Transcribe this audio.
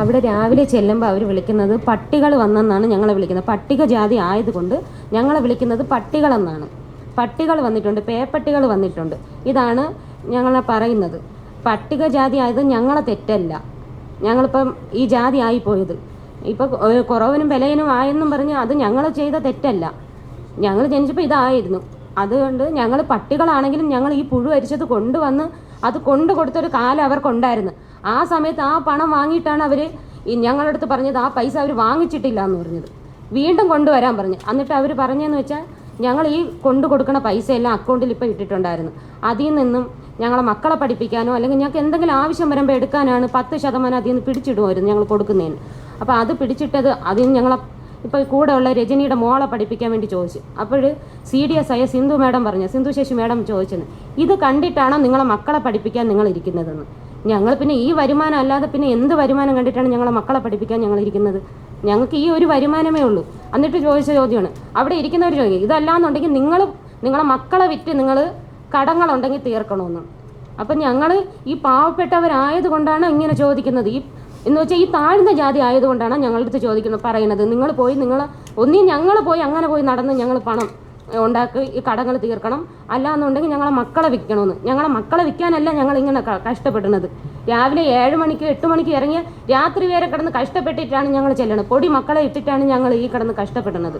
അവിടെ രാവിലെ ചെല്ലുമ്പോൾ അവർ വിളിക്കുന്നത് പട്ടികൾ വന്നെന്നാണ് ഞങ്ങളെ വിളിക്കുന്നത്. പട്ടിക ജാതി ആയതുകൊണ്ട് ഞങ്ങളെ വിളിക്കുന്നത് പട്ടികളെന്നാണ് പട്ടികൾ വന്നിട്ടുണ്ട് പേപ്പട്ടികൾ വന്നിട്ടുണ്ട്. ഇതാണ് ഞങ്ങളെ പറയുന്നത്. പട്ടിക ജാതി ആയത് ഞങ്ങളെ തെറ്റല്ല. ഞങ്ങളിപ്പം ഈ ജാതി ആയിപ്പോയത് ഇപ്പോൾ കുറവനും വിലയനും ആയെന്നും പറഞ്ഞ് അത് ഞങ്ങൾ ചെയ്ത തെറ്റല്ല. ഞങ്ങൾ ജനിച്ചപ്പോൾ ഇതായിരുന്നു. അതുകൊണ്ട് ഞങ്ങൾ പട്ടികളാണെങ്കിലും ഞങ്ങൾ ഈ പുഴു അരിച്ചത് കൊണ്ടുവന്ന് അത് കൊണ്ടു കൊടുത്തൊരു കാലം അവർക്കുണ്ടായിരുന്നു. ആ സമയത്ത് ആ പണം വാങ്ങിയിട്ടാണ് അവർ ഞങ്ങളുടെ അടുത്ത് പറഞ്ഞത് ആ പൈസ അവർ വാങ്ങിച്ചിട്ടില്ല എന്ന് പറഞ്ഞത്. വീണ്ടും കൊണ്ടുവരാൻ പറഞ്ഞു. എന്നിട്ട് അവർ പറഞ്ഞതെന്ന് വെച്ചാൽ ഞങ്ങൾ ഈ കൊണ്ടു കൊടുക്കുന്ന പൈസ എല്ലാം അക്കൗണ്ടിൽ ഇപ്പോൾ ഇട്ടിട്ടുണ്ടായിരുന്നു. അതിൽ നിന്നും ഞങ്ങളെ മക്കളെ പഠിപ്പിക്കാനോ അല്ലെങ്കിൽ ഞങ്ങൾക്ക് എന്തെങ്കിലും ആവശ്യം വരുമ്പോൾ എടുക്കാനാണ് പത്ത് ശതമാനം അതിൽ നിന്ന് പിടിച്ചിടുമായിരുന്നു ഞങ്ങൾ കൊടുക്കുന്നതിന്. അപ്പോൾ അത് പിടിച്ചിട്ടത് അതിൽ നിന്ന് ഞങ്ങളെ ഇപ്പോൾ കൂടെ ഉള്ള രജനിയുടെ മോളെ പഠിപ്പിക്കാൻ വേണ്ടി ചോദിച്ചു. അപ്പോൾ സി ഡി എസ് ആയ സിന്ധു മാഡം പറഞ്ഞു സിന്ധു ശശി മാഡം ചോദിച്ചത് ഇത് കണ്ടിട്ടാണോ നിങ്ങളെ മക്കളെ പഠിപ്പിക്കാൻ നിങ്ങൾ ഇരിക്കുന്നതെന്ന്? ഞങ്ങൾ പിന്നെ ഈ വരുമാനം അല്ലാതെ പിന്നെ എന്ത് വരുമാനം കണ്ടിട്ടാണ് ഞങ്ങളെ മക്കളെ പഠിപ്പിക്കാൻ ഞങ്ങൾ ഇരിക്കുന്നത്? ഞങ്ങൾക്ക് ഈ ഒരു വരുമാനമേ ഉള്ളൂ. എന്നിട്ട് ചോദിച്ച ചോദ്യമാണ്. അവിടെ ഇരിക്കുന്നവർ ചോദിക്കും ഇതല്ലാന്നുണ്ടെങ്കിൽ നിങ്ങൾ നിങ്ങളെ മക്കളെ വിറ്റ് നിങ്ങൾ കടങ്ങളുണ്ടെങ്കിൽ തീർക്കണമെന്ന്. അപ്പം ഞങ്ങൾ ഈ പാവപ്പെട്ടവരായത് കൊണ്ടാണ് ഇങ്ങനെ ചോദിക്കുന്നത്. ഈ എന്ന് വെച്ചാൽ ഈ താഴ്ന്ന ജാതി ആയതുകൊണ്ടാണ് ഞങ്ങളുടെ അടുത്ത് ചോദിക്കുന്നത് പറയുന്നത് നിങ്ങൾ പോയി നിങ്ങൾ ഒന്നീ ഞങ്ങൾ പോയി അങ്ങനെ പോയി നടന്ന് ഞങ്ങൾ പണം ഉണ്ടാക്കി ഈ കടങ്ങൾ തീർക്കണം. അല്ലാന്നുണ്ടെങ്കിൽ ഞങ്ങളെ മക്കളെ വിൽക്കണമെന്ന്. ഞങ്ങളെ മക്കളെ വിൽക്കാനല്ല ഞങ്ങൾ ഇങ്ങനെ കഷ്ടപ്പെടുന്നത്. രാവിലെ ഏഴ് മണിക്ക് എട്ട് മണിക്ക് ഇറങ്ങിയ രാത്രി വരെ കിടന്ന് കഷ്ടപ്പെട്ടിട്ടാണ് ഞങ്ങൾ ചെല്ലണത്. പൊടി മക്കളെ ഇട്ടിട്ടാണ് ഞങ്ങൾ ഈ കിടന്ന് കഷ്ടപ്പെടുന്നത്.